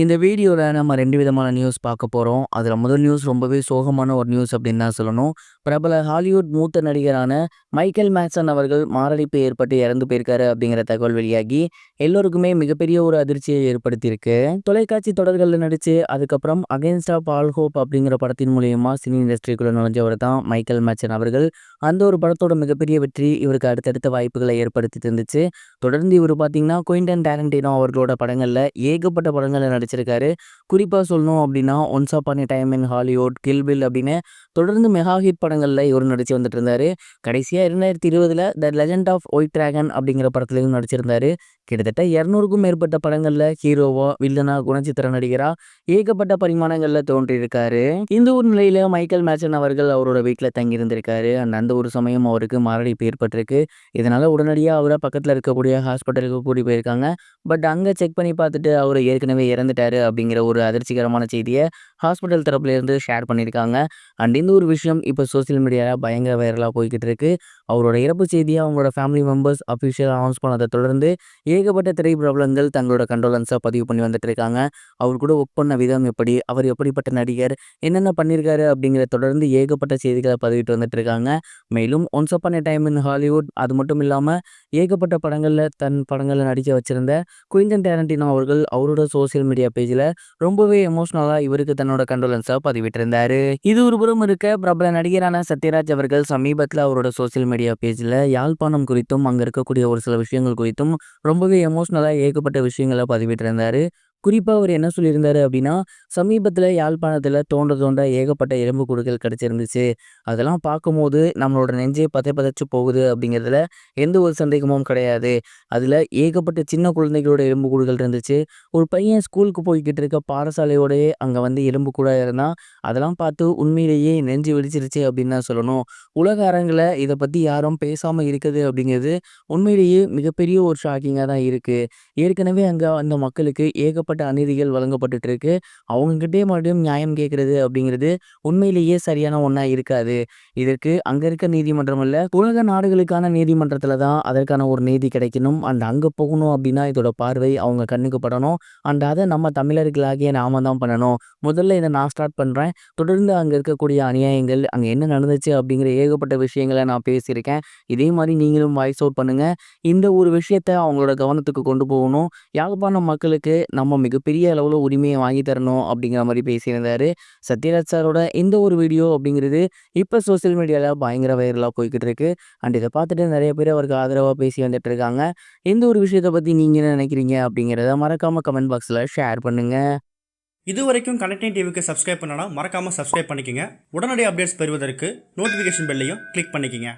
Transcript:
இந்த வீடியோவில் நம்ம ரெண்டு விதமான நியூஸ் பார்க்க போகிறோம் அதில் முதல் நியூஸ் ரொம்பவே சோகமான ஒரு நியூஸ் அப்படின்னு தான் சொல்லணும். பிரபல ஹாலிவுட் மூத்த நடிகரான மைக்கேல் மேக்சன் அவர்கள் மாரடைப்பு ஏற்பட்டு இறந்து போயிருக்காரு அப்படிங்கிற தகவல் வெளியாகி எல்லோருக்குமே மிகப்பெரிய ஒரு அதிர்ச்சியை ஏற்படுத்தியிருக்கு. தொலைக்காட்சி தொடர்களில் நடித்து அதுக்கப்புறம் அகேன்ஸ்ட் ஆஃப் ஆல் ஹோப் அப்படிங்கிற படத்தின் மூலியமா சினி இண்டஸ்ட்ரிக்குள்ளே நுழைஞ்சவர் தான் மைக்கேல் மேக்சன் அவர்கள். அந்த ஒரு படத்தோட மிகப்பெரிய வெற்றி இவருக்கு அடுத்தடுத்த வாய்ப்புகளை ஏற்படுத்தி தந்துச்சு. தொடர்ந்து இவர் பார்த்தீங்கன்னா குயின்டன் டேரண்டினோ அவர்களோட படங்களில் ஏகப்பட்ட படங்களில் நடிச்சிருக்காரு. குறிப்பாக சொல்லணும் அப்படின்னா once upon time in Hollywood Kill Bill அப்படின்னு தொடர்ந்து மெகா ஹிட் படங்களில் இவர் நடித்து வந்துட்டு இருந்தார் கடைசியாக இரண்டாயிரத்தி இருபதில் the legend of white dragon அப்படிங்கிற படத்துலையும் நடிச்சிருந்தாரு. கிட்டத்தட்ட இரநூறுக்கும் மேற்பட்ட படங்களில் ஹீரோவா வில்லனா குணச்சித்திர நடிகரா ஏகப்பட்ட பரிமாணங்களில் தோன்றியிருக்காரு. இந்த ஒரு நிலையில் மைக்கேல் மேச்சன் அவர்கள் அவரோட வீட்டில் தங்கியிருந்திருக்காரு. அண்ட் அந்த ஒரு சமயம் அவருக்கு மாரடைப்பு ஏற்பட்டிருக்கு. இதனால் உடனடியாக அவரை பக்கத்தில் இருக்கக்கூடிய ஹாஸ்பிட்டலுக்கு கூட்டி போயிருக்காங்க. பட் அங்கே செக் பண்ணி பார்த்துட்டு அவர் ஏற்கனவே இறந்துட்டாரு அப்படிங்கிற ஒரு அதிர்ச்சிகரமான செய்தியை ஹாஸ்பிட்டல் தரப்புல இருந்து ஷேர் பண்ணியிருக்காங்க அண்ட் இந்த ஒரு விஷயம் இப்போ சோஷியல் மீடியாவில் பயங்கர வைரலாக போய்கிட்டு இருக்குது அவரோட இறப்பு செய்தியை அவங்களோட ஃபேமிலி மெம்பர்ஸ் அஃபிஷியல் அனௌன்ஸ் பண்ணதை தொடர்ந்து ஏகப்பட்ட திரை பிரபலங்கள் தங்களோட கண்டோலன்ஸை பதிவு பண்ணி வந்துட்டு இருக்காங்க. அவர் கூட ஒர்க் பண்ண விதம் எப்படி அவர் எப்படிப்பட்ட நடிகர் என்னென்ன பண்ணியிருக்காரு அப்படிங்கிற தொடர்ந்து ஏகப்பட்ட செய்திகளை பதிவிட்டு வந்துட்டு இருக்காங்க. மேலும் once upon a time in Hollywood அது மட்டும் இல்லாமல் ஏகப்பட்ட படங்களில் தன் படங்களில் நடிக்க வச்சிருந்த குயின்டன் டேரண்டினோ அவர்கள் அவரோட சோஷியல் மீடியா பேஜில் ரொம்பவே எமோஷ்னலாக இவருக்கு தன்னோட கண்டோலன்ஸை பதிவிட்டிருந்தார். இது ஒருபுறம் இருக்க பிரபல நடிகரான சத்யராஜ் அவர்கள் சமீபத்தில் அவரோட சோஷியல் மீடியா பேஜில் யாழ்ப்பாணம் குறித்தும் அங்கே இருக்கக்கூடிய ஒரு சில விஷயங்கள் குறித்தும் ரொம்பவே எமோஷ்னலாக ஏகப்பட்ட விஷயங்களை பதிவிட்டிருந்தார். குறிப்பாக அவர் என்ன சொல்லியிருந்தாரு அப்படின்னா சமீபத்தில் யாழ்ப்பாணத்தில் தோண்ட தோண்ட ஏகப்பட்ட எலும்பு கூடுகள் கிடச்சிருந்துச்சு. அதெல்லாம் பார்க்கும்போது நம்மளோட நெஞ்சே பதை பதைச்சு போகுது அப்படிங்கிறதுல எந்த ஒரு சந்தேகமும் கிடையாது. அதில் ஏகப்பட்ட சின்ன குழந்தைகளோட எலும்பு கூடுகள் இருந்துச்சு. ஒரு பையன் ஸ்கூலுக்கு போய்கிட்டு இருக்க பாடசாலையோடயே அங்கே வந்து எலும்பு கூட இருந்தால் அதெல்லாம் பார்த்து உண்மையிலேயே நெஞ்சு வெடிச்சிருச்சு அப்படின்னு தான் சொல்லணும். உலக அரங்கில் இதை பற்றி யாரும் பேசாமல் இருக்குது அப்படிங்கிறது உண்மையிலேயே மிகப்பெரிய ஒரு ஷாக்கிங்காக தான் இருக்குது ஏற்கனவே அங்கே அந்த மக்களுக்கு ஏகப்பட்ட அநீதிகள் வழங்கப்பட்டு இருக்கு அவங்கக்கிட்டே மறுபடியும் நியாயம் கேட்குறது அப்படிங்கிறது உண்மையிலேயே சரியான ஒன்றா இருக்காது. இதற்கு அங்கே இருக்க நீதிமன்றம் இல்லை உலக நாடுகளுக்கான நீதிமன்றத்தில் தான் அதற்கான ஒரு நீதி கிடைக்கணும். அண்ட் அங்கே போகணும் அப்படின்னா இதோட பார்வை அவங்க கண்ணுக்கு படணும். அண்ட் அதை நம்ம தமிழர்களாகிய நாம தான் பண்ணணும். முதல்ல இதை நான் ஸ்டார்ட் பண்ணுறேன் தொடர்ந்து அங்கே இருக்கக்கூடிய அநியாயங்கள் அங்கே என்ன நடந்துச்சு அப்படிங்கிற ஏகப்பட்ட விஷயங்களை நான் பேசியிருக்கேன். இதே மாதிரி நீங்களும் வாய்ஸ் அவுட் பண்ணுங்கள் இந்த ஒரு விஷயத்த அவங்களோட கவனத்துக்கு கொண்டு போகணும். யாழ்ப்பாணம் மக்களுக்கு நம்ம மிகப்பெரிய அளவில் உரிமையை வாங்கி தரணும் அப்படிங்கிற மாதிரி பேசியிருந்தாரு. சத்யராஜ் சாரோட இந்த ஒரு வீடியோ அப்படிங்கிறது இப்போ சோஷியல் மீடியாவில் பயங்கர வைரலாக போய்கிட்டு இருக்கு. அண்ட் இதை பார்த்துட்டு நிறைய பேர் அவருக்கு ஆதரவாக பேசி வந்துட்டு இருக்காங்க. எந்த ஒரு விஷயத்தை பற்றி நீங்கள் என்ன நினைக்கிறீங்க அப்படிங்கிறத மறக்காமல் கமெண்ட் பாக்ஸில் ஷேர் பண்ணுங்கள் இது வரைக்கும் கனெக்டிங் டிவிக்கு சப்ஸ்கிரைப் பண்ணனா மறக்காமல் சப்ஸ்கிரைப் பண்ணிக்கங்க. உடனடி அப்டேட்ஸ் பெறுவதற்கு நோட்டிஃபிகேஷன் பெல்லையும் கிளிக் பண்ணிக்கோங்க.